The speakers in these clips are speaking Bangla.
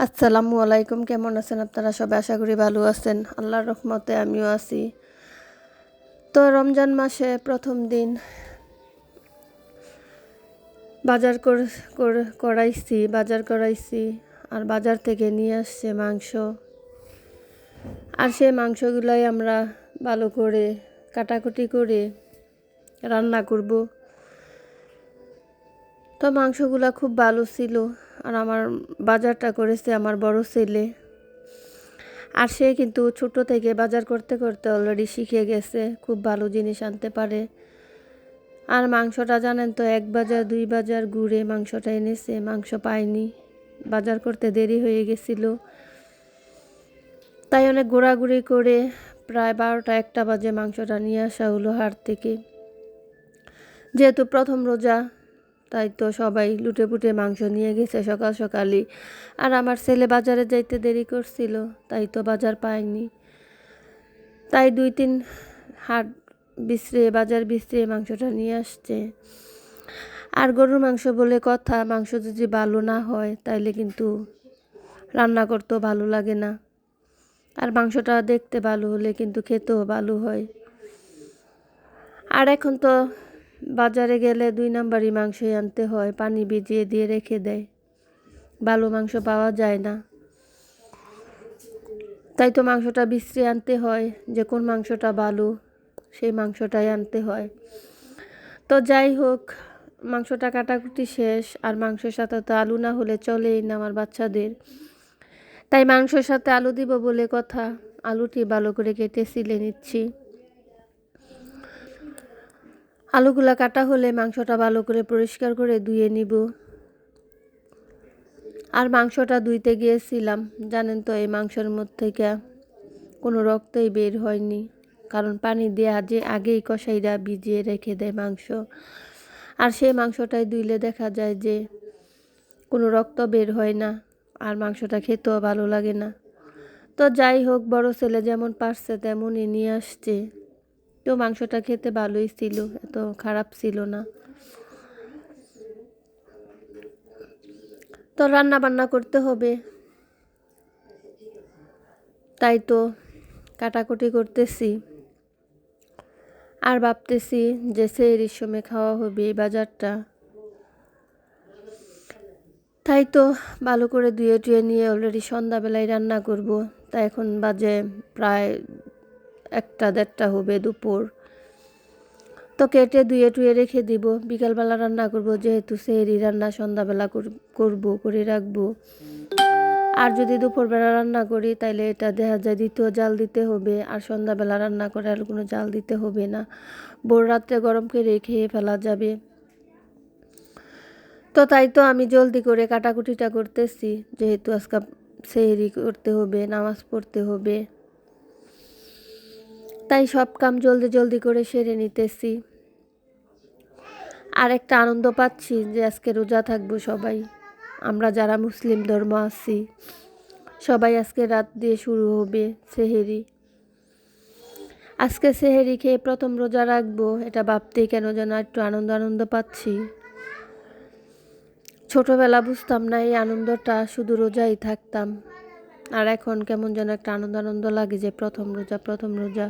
আসসালামু আলাইকুম, কেমন আছেন আপনারা? সবাই আশা করি ভালো আছেন। আল্লাহর রহমতে আমিও আছি। তো রমজান মাসে প্রথম দিন বাজার কর- কর- করাইছি, বাজার করাইছি, আর বাজার থেকে নিয়ে আসছে মাংস। আর সেই মাংসগুলাই আমরা ভালো করে কাটাকুটি করে রান্না করব। তো মাংসগুলা খুব ভালো ছিল। আর আমার বাজারটা করেছে আমার বড় ছেলে। আর সে কিন্তু ছোট থেকে বাজার করতে করতে অলরেডি শিখে গেছে, খুব ভালো জিনিস আনতে পারে। আর মাংসটা জানেন তো, এক বাজার, দুই বাজার ঘুরে মাংসটা এনেছে, মাংস পায়নি। বাজার করতে দেরি হয়ে গেছিল। তাই অনেক ঘোরাঘুরি করে প্রায় বারোটা, একটা বাজে মাংসটা নিয়ে আসা হলো হাট থেকে। যেহেতু প্রথম রোজা তাই তো সবাই লুটে পুটে মাংস নিয়ে গেছে সকাল সকালই। আর আমার ছেলে বাজারে যাইতে দেরি করছিল, তাই তো বাজার পায়নি তাই দুই তিন হাট বিছড়ে বাজার বিছড়ে মাংসটা নিয়ে আসছে। আর গরুর মাংস বলে কথা, মাংস যদি ভালো না হয়, তাইলে কিন্তু রান্না করতেও ভালো লাগে না। আর মাংসটা দেখতে ভালো হলে কিন্তু খেতেও ভালো হয়। আর এখন তো বাজারে গেলে দুই নাম্বারই মাংসই আনতে হয়, পানি ভিজিয়ে দিয়ে রেখে দেয়। ভালো মাংস পাওয়া যায় না। তাই তো মাংসটা বিশ্রী আনতে হয়, যে কোন মাংসটা ভালো, সেই মাংসটাই আনতে হয়। তো যাই হোক, মাংসটা কাটাকুটি শেষ, আর মাংসের সাথে তো আলু না হলে চলেই না আমার বাচ্চাদের। তাই মাংসের সাথে আলু দিব বলে কথা, আলুটি ভালো করে কেটে সিলে নিচ্ছি। আলুগুলা কাটা হলে মাংসটা ভালো করে পরিষ্কার করে ধুয়ে নিব। আর মাংসটা ধুইতে গিয়েছিলাম, জানেন তো, এই মাংসের মধ্যে থেকে কোনো রক্তই বের হয়নি। কারণ পানি দিয়ে আজে আগেই কষাইরা ভিজিয়ে রেখে দেয় মাংস। আর সেই মাংসটাই ধুইলে দেখা যায় যে কোনো রক্ত বের হয় না, আর মাংসটা খেতেও ভালো লাগে না। তো যাই হোক, বড় ছেলে যেমন পারছে তেমনই নিয়ে আসছে। তো মাংসটা খেতে ভালোই ছিল, এত খারাপ ছিল না। তো রান্না বান্না করতে হবে। তাই তো কাটাকুটি করতেছি। আর ভাবতেছি যে সেই সময় খাওয়া হবে এই বাজারটা। তাই তো ভালো করে ধুয়ে টুয়ে নিয়ে অলরেডি সন্ধ্যাবেলায় রান্না করব। তাই এখন বাজে প্রায় একটা দেড়টা হবে দুপুর। তো কেটে ধুয়ে টুয়ে রেখে দিব। বিকালবেলা রান্না করব, যেহেতু সেহরি রান্না সন্ধ্যাবেলা করব, করে রাখব। আর যদি দুপুরবেলা রান্না করি, তাইলে এটা দেখা যায় দ্বিতীয় জাল দিতে হবে। আর সন্ধ্যাবেলা রান্না করে আর কোনো জাল দিতে হবে না। ভোর রাত্রে গরম করে খেয়ে ফেলা যাবে। তো তাই তো আমি জলদি করে কাটাকুটিটা করতেছি। যেহেতু আজকে সেহেরি করতে হবে, নামাজ পড়তে হবে। তাই সব কাম জলদি জলদি করে সেরে নিতেছি। আর একটা আনন্দ পাচ্ছি যে আজকে রোজা থাকব সবাই। আমরা যারা মুসলিম ধর্ম আছি, সবাই আজকে রাত দিয়ে শুরু হবে সেহেরি। আজকে সেহেরি খেয়ে প্রথম রোজা রাখব, এটা ভাবতেই কেন যেন একটু আনন্দ আনন্দ পাচ্ছি। ছোটবেলা বুঝতাম না এই আনন্দটা, শুধু রোজাই থাকতাম। আর এখন কেমন যেন একটা আনন্দ আনন্দ লাগে যে প্রথম রোজা প্রথম রোজা।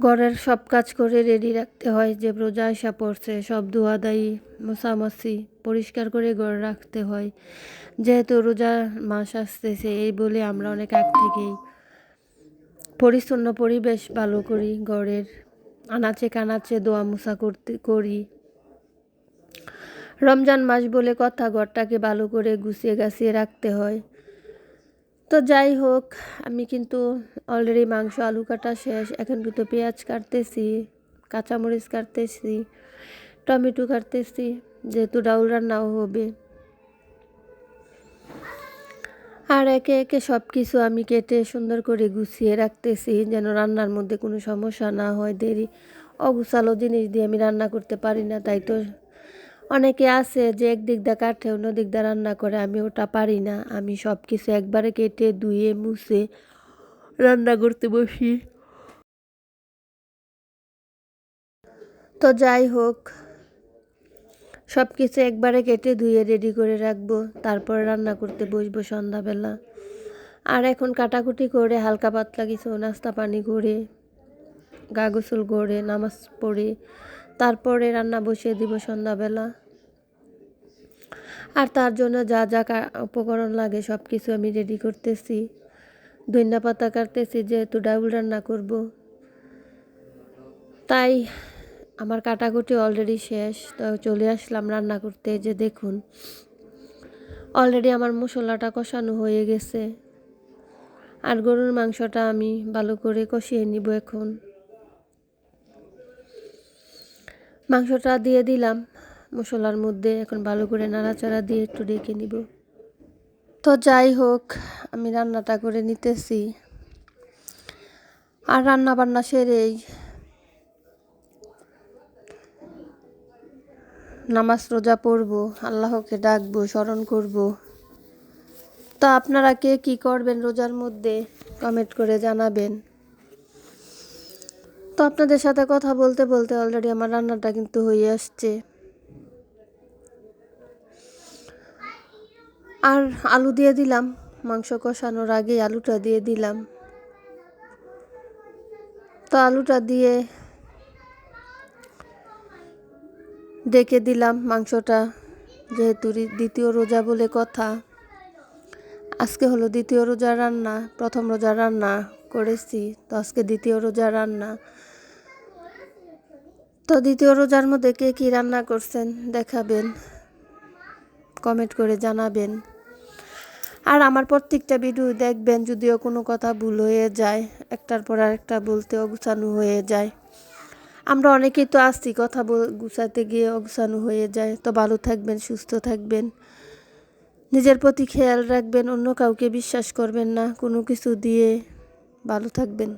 ঘরের সব কাজ করে রেডি রাখতে হয়, যে রোজা আসা পড়ছে, সব ধোয়াদায়ী মশামাছি পরিষ্কার করে ঘর রাখতে হয়। যেহেতু রোজা মাস আসতেছে, এই বলে আমরা অনেক আগ থেকেই পরিচ্ছন্ন পরিবেশ ভালো করি, ঘরের আনাচে কানাচে দোয়া মোছা করতে, করি। রমজান মাস বলে কথা, ঘরটাকে ভালো করে গুছিয়ে গাছিয়ে রাখতে হয়। তো যাই হোক, আমি কিন্তু অলরেডি মাংস, আলু কাটা শেষ। এখন কিন্তু পেঁয়াজ কাটতেছি, কাঁচামরিচ কাটতেছি, টমেটো কাটতেছি, যেহেতু ডাউল রান্নাও হবে। আর একে একে সব কিছু আমি কেটে সুন্দর করে গুছিয়ে রাখতেছি, যেন রান্নার মধ্যে কোনো সমস্যা না হয়, দেরি, অগুছালো জিনিস দিয়ে আমি রান্না করতে পারি না, তাই তো অনেকে আছে যে একদিক দা কাটে অন্য দিক দা রান্না করে। আমি ওটা পারি না। আমি সব কিছু একবারে কেটে ধুয়ে, মুছে রান্না করতে বসি। তো যাই হোক সব কিছু একবারে কেটে ধুয়ে রেডি করে রাখব। তারপরে রান্না করতে বসবো সন্ধ্যাবেলা। আর এখন কাটাকুটি করে, হালকা পাতলা কিছু নাস্তা পানি করে, গা গোসল করে, নামাজ পড়ে তারপরে রান্না বসিয়ে দিব সন্ধ্যাবেলা। আর তার জন্য যা যা উপকরণ লাগে সব কিছু আমি রেডি করতেছি। ধনিয়া পাতা কাটতেছি, যেহেতু ডাউল রান্না করব। তাই আমার কাটাকুটি অলরেডি শেষ, তো চলে আসলাম রান্না করতে যে দেখুন। অলরেডি আমার মশলাটা কষানো হয়ে গেছে। আর গরুর মাংসটা আমি ভালো করে কষিয়ে নিব এখন। মাংসটা দিয়ে দিলাম। মশলার মধ্যে এখন ভালো করে নাড়াচাড়া দিয়ে একটু রেখে নিব। তো যাই হোক, আমি রান্নাটা করে নিতেছি। আর রান্না বান্না সেরেই। নামাজ রোজা পড়ব, আল্লাহকে ডাকবো, স্মরণ করব। তা আপনারা কে কি করবেন রোজার মধ্যে? কমেন্ট করে জানাবেন। তো আপনাদের সাথে কথা বলতে বলতে অলরেডি আমার রান্নাটা কিন্তু হয়ে আসছে। আর আলু দিয়ে দিলাম, মাংস কষানোর আগে আলুটা দিয়ে দিলাম। তো আলুটা দিয়ে ডেকে দিলাম মাংসটা, যেহেতু দ্বিতীয় রোজা বলে কথা। আজকে হলো দ্বিতীয় রোজা রান্না, প্রথম রোজা রান্না করেছি, তো আজকে দ্বিতীয় রোজা রান্না। তো দ্বিতীয় রোজার মধ্যে কে কী রান্না করছেন দেখাবেন। কমেন্ট করে জানাবেন। আর আমার প্রত্যেকটা ভিডিও দেখবেন যদিও কোনো কথা ভুল হয়ে যায়, একটার পর আরেকটা বলতে অগুছানো হয়ে যায়। আমরা অনেকেই তো আসছি কথা গুছাতে গিয়ে অগুছানো হয়ে যায়। তো ভালো থাকবেন, সুস্থ থাকবেন। নিজের প্রতি খেয়াল রাখবেন, অন্য কাউকে বিশ্বাস করবেন না, কোনো কিছু দিয়ে ভালো থাকবেন।